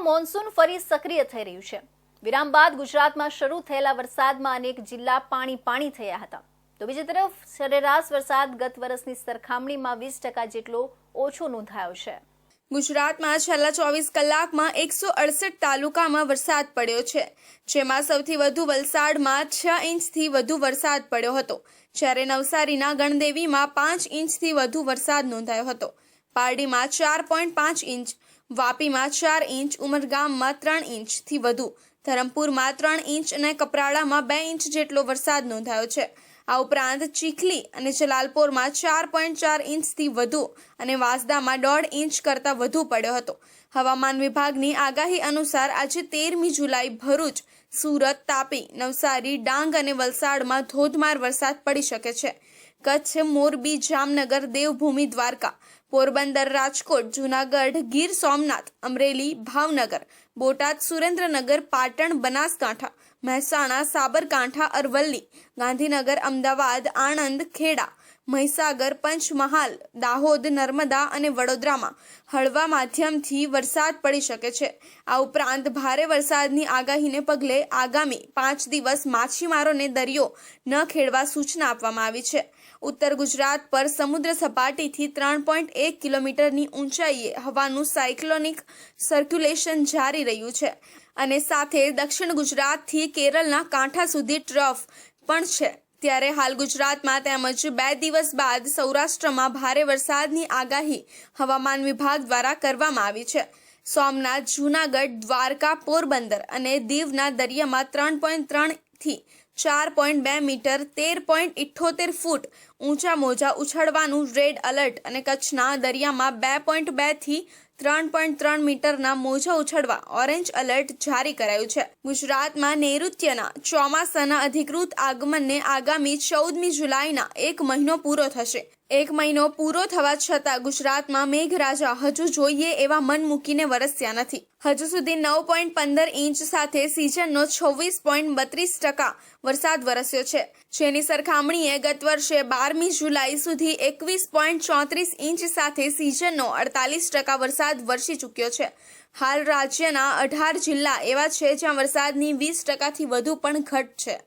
રાજ્યમાં મોન્સૂન ફરી સક્રિય થઈ રહ્યું છે. વિરામ બાદ ગુજરાતમાં શરૂ થયેલા વરસાદમાં અનેક જિલ્લા પાણી પાણી થયા હતા. તો બીજી તરફ સરેરાશ વરસાદ ગત વર્ષની સરખામણીમાં વીસ ટકા જેટલો ઓછો નોંધાયો છે. ગુજરાતમાં છેલ્લા ચોવીસ કલાકમાં એકસો અડસઠ તાલુકામાં વરસાદ પડ્યો છે, જેમાં સૌથી વધુ વલસાડમાં છ ઇંચથી વધુ વરસાદ પડ્યો હતો. જ્યારે નવસારીના ગણદેવીમાં પાંચ ઇંચથી વધુ વરસાદ નોંધાયો હતો. પારડીમાં ચાર પોઈન્ટ પાંચ ઇંચ વાપીમાં ચાર ઇંચ, ઉમરગામમાં ત્રણ ઇંચથી વધુ. ધરમપુરમાં ત્રણ ઇંચ અને કપરાડામાં બે ઇંચ જેટલો વરસાદ નોંધાયો છે. આ ઉપરાંત ચીખલી અને જલાલપોરમાં ચાર પોઈન્ટ ચાર ઇંચથી વધુ અને વાંસદામાં દોઢ ઇંચ કરતાં વધુ પડ્યો હતો. હવામાન વિભાગની આગાહી અનુસાર આજે તેરમી જુલાઈ ભરૂચ, સુરત, તાપી, નવસારી, ડાંગ અને વલસાડમાં ધોધમાર વરસાદ પડી શકે છે. કચ્છ મોરબી જામનગર દેવભૂમિ દ્વારકા પોરબંદર રાજકોટ જૂનાગઢ ગીર સોમનાથ અમરેલી ભાવનગર બોટાદ સુરેન્દ્રનગર પાટણ બનાસકાંઠા મહેસાણા સાબરકાંઠા અરવલ્લી ગાંધીનગર અમદાવાદ આણંદ ખેડા મહીસાગર, પંચમહાલ, દાહોદ, નર્મદા અને વડોદરામાં હળવા માધ્યમથી વરસાદ પડી શકે છે. આ ઉપરાંત ભારે વરસાદની આગાહીને પગલે આગામી પાંચ દિવસ માછીમારોને દરિયો ન ખેડવા સૂચના આપવામાં આવી છે. ઉત્તર ગુજરાત પર સમુદ્ર સપાટીથી ત્રણ પોઈન્ટ એક કિલોમીટરની ઊંચાઈએ હવાનું સાયક્લોનિક સર્ક્યુલેશન જારી રહ્યું છે અને સાથે દક્ષિણ ગુજરાતથી કેરળના કાંઠા સુધી ટ્રફ પણ છે. ત્યારે હાલ ગુજરાતમાં તેમજ બે દિવસ બાદ સૌરાષ્ટ્રમાં ભારે વરસાદની આગાહી હવામાન વિભાગ દ્વારા કરવામાં આવી છે. સોમનાથ, જૂનાગઢ, દ્વારકા, પોરબંદર અને દીવના દરિયામાં ત્રણ પોઈન્ટ ત્રણથી ચાર પોઈન્ટ બે મીટર, તેર પોઈન્ટ ઇઠ્ઠોતેર ફૂટ ઊંચા મોજા ઉછળવાનું રેડ અલર્ટ અને કચ્છના દરિયામાં બે પોઈન્ટ બેથી ત્રણ પોઈન્ટ ત્રણ મીટરના મોજા ઉછળવા ઓરેન્જ એલર્ટ જારી કરાયું છે. ગુજરાતમાં નૈઋત્યના ચોમાસાના અધિકૃત આગમનને આગામી ચૌદમી જુલાઈના એક મહિનો પૂરો થશે. એક મહિનો પૂરો થવા છતાં ગુજરાતમાં મેઘરાજા હજુ જોઈએ એવા મન મૂકીને વરસ્યા નથી. હજુ સુધી નવ પોઈન્ટ પંદર ઇંચ સાથે સિઝનનો છવ્વીસ પોઈન્ટ બત્રીસ ટકા વરસાદ વરસ્યો છે. જેની સરખામણીએ ગત વર્ષે બારમી જુલાઈ સુધી એકવીસ પોઈન્ટ ચોત્રીસ ઇંચ સાથે સિઝનનો અડતાલીસ ટકા વરસાદ વરસી ચૂક્યો છે. હાલ રાજ્યના અઢાર જિલ્લા એવા છે જ્યાં વરસાદની વીસ ટકાથી વધુ પણ ઘટ છે.